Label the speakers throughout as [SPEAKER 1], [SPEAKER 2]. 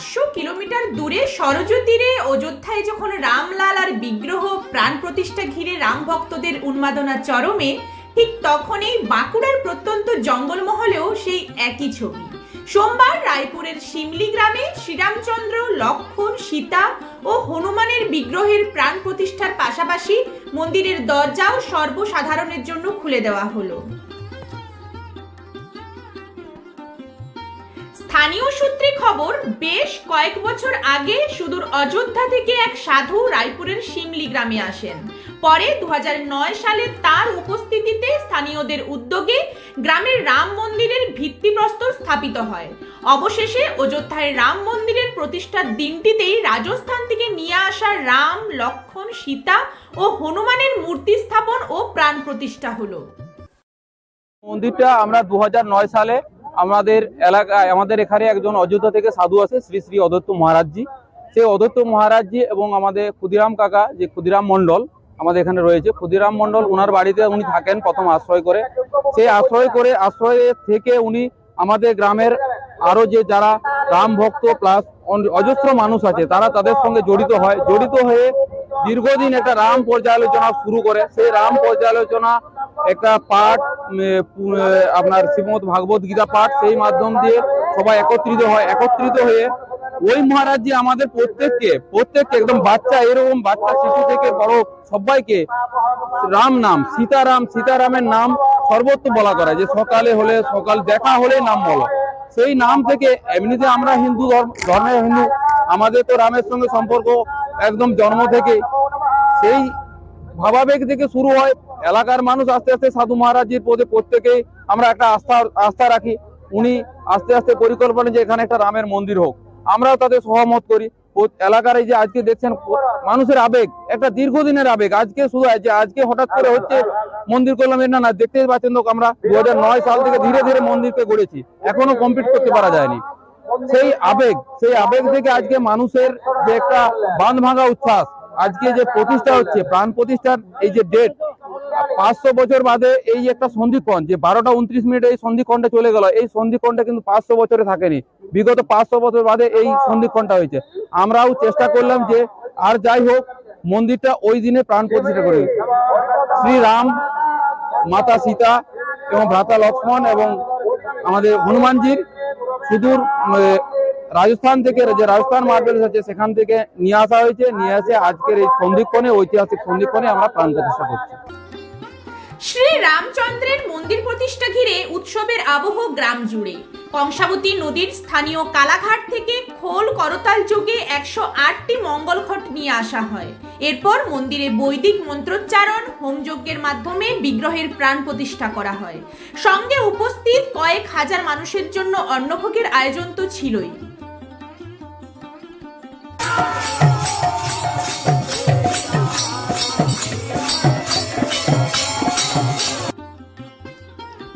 [SPEAKER 1] আটশো কিলোমিটার দূরে সরজ তীরে অযোধ্যায় যখন রামলাল আর বিগ্রহ প্রাণ প্রতিষ্ঠা ঘিরে রাম ভক্তদের উন্মাদনা চরমে, ঠিক তখনই বাঁকুড়ার প্রত্যন্ত জঙ্গলমহলেও সেই একই ছবি। সোমবার রায়পুরের শিমলি গ্রামে শ্রীরামচন্দ্র লক্ষ্মণ সীতা ও হনুমানের বিগ্রহের প্রাণ প্রতিষ্ঠার পাশাপাশি মন্দিরের দরজাও সর্বসাধারণের জন্য খুলে দেওয়া হলো। স্থানীয় সূত্রে খবর, বেশ কয়েক বছর আগে সুদূর অযোধ্যা থেকে এক সাধু রায়পুরের শিমলি গ্রামে আসেন। পরে দু সালে তার উপস্থিতিতে স্থানীয়দের উদ্যোগে গ্রামের রাম মন্দিরের ভিত্তিপ্রস্তর স্থাপিত হয়। অবশেষে অযোধ্যায় রাম মন্দিরের প্রতিষ্ঠার দিনটিতেই রাজস্থান থেকে নিয়ে আসা রাম, লক্ষণ, সীতা ও হনুমানের মূর্তি স্থাপন ও প্রাণ প্রতিষ্ঠা হলো।
[SPEAKER 2] মন্দিরটা আমরা দু হাজার নয় সালে আমাদের এলাকায়, আমাদের এখানে একজন অযোধ্যা থেকে সাধু আছে, শ্রী শ্রী অদত্ত মহারাজজি। সেই অদত্ত মহারাজজি এবং আমাদের ক্ষুদিরাম কাকা, যে ক্ষুদিরাম মণ্ডল আমাদের এখানে রয়েছে, ক্ষুদিরাম মণ্ডল ওনার বাড়িতে উনি থাকেন প্রথম আশ্রয় করে। সেই আশ্রয় করে, আশ্রয়ে থেকে উনি আমাদের গ্রামের আরও যে যারা রাম ভক্ত প্লাস অজস্র মানুষ আছে, তারা তাদের সঙ্গে জড়িত হয়। জড়িত হয়ে দীর্ঘদিন একটা রাম পর্যালোচনা শুরু করে। সেই রাম পর্যালোচনা একটা পাঠ আপনার শ্রীমদ ভাগবত গীতা পাঠ সেই মাধ্যম দিয়ে সবাই একত্রিত হয়, একত্রিত হয়ে ওই মহারাজজি আমাদের প্রত্যেককে প্রত্যেককে একদম বাচ্চা, এরকম বাচ্চা শিশু থেকে বড় সবাইকে রাম নাম, সীতারাম, সীতারামের নাম সর্বত্র বলা করা যে সকালে হলে, সকাল দেখা হলে নাম বলো। সেই নাম থেকে এমনিতে আমরা হিন্দু ধর্ম, ধর্মের হিন্দু, আমাদের তো রামের সঙ্গে সম্পর্ক একদম জন্ম থেকে সেই ভাবাবেগ থেকে শুরু হয় এলাকার মানুষ আস্তে আস্তে সাধু মহারাজের পদে প্রত্যেকেই আমরা একটা আস্থা আস্থা রাখি। উনি আস্তে আস্তে পরিকল্পনা যে এখানে একটা রামের মন্দির হোক। আমরাও তাদের সহমত করি। এলাকার এই যে আজকে দেখছেন মানুষের আবেগ, একটা দীর্ঘদিনের আবেগ। আজকে শুধু আজকে হঠাৎ করে হচ্ছে মন্দির করলাম, এর না দেখতেই পাচ্ছেন তো আমরা দু হাজার নয় সাল থেকে ধীরে ধীরে মন্দিরকে গড়েছি। এখনও কমপ্লিট করতে পারা যায়নি। সেই আবেগ সেই আবেগ থেকে আজকে মানুষের যে একটা বাঁধ ভাঙা উচ্ছ্বাস, আজকে যে প্রতিষ্ঠা হচ্ছে, প্রাণ প্রতিষ্ঠার এই যে ডেট পাঁচশো বছর বাদে এই একটা সন্ধিক্ষণ যে বারোটা উনত্রিশ মিনিটে এই সন্ধিক্ষণটা চলে গেল, এই সন্ধিক্ষণটা কিন্তু পাঁচশো বছরে থাকেনি। বিগত পাঁচশো বছর বাদে এই সন্ধিক্ষণটা হয়েছে। আমরাও চেষ্টা করলাম যে আর যাই হোক, মন্দিরটা ওই দিনে প্রাণ প্রতিষ্ঠা করি শ্রীরাম মাতা সীতা এবং ভ্রাতা লক্ষ্মণ এবং আমাদের হনুমানজির সুদূর রাজস্থান থেকে, যে রাজস্থান মার্বেলস আছে সেখান থেকে নিয়ে আসা হয়েছে, নিয়ে আসে আজকের এই সন্ধিক্ষণে ঐতিহাসিক সন্ধিক্ষণে আমরা প্রাণ প্রতিষ্ঠা করছি।
[SPEAKER 1] শ্রী রামচন্দ্রের মন্দির প্রতিষ্ঠা ঘিরে উৎসবের আবহ গ্রাম জুড়ে। কংসাবতী নদীর স্থানীয় কালাঘাট থেকে খোল করতাল যোগে একশো আটটি মঙ্গলঘট নিয়ে আসা হয়। এরপর মন্দিরে বৈদিক মন্ত্রোচ্চারণ হোমযজ্ঞের মাধ্যমে বিগ্রহের প্রাণ প্রতিষ্ঠা করা হয়। সঙ্গে উপস্থিত কয়েক হাজার মানুষের জন্য অন্নভোগের আয়োজন তো ছিলই।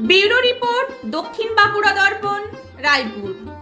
[SPEAKER 1] ব্যুরো রিপোর্ট দক্ষিণ বাঁকুড়া দর্পণ রায়পুর।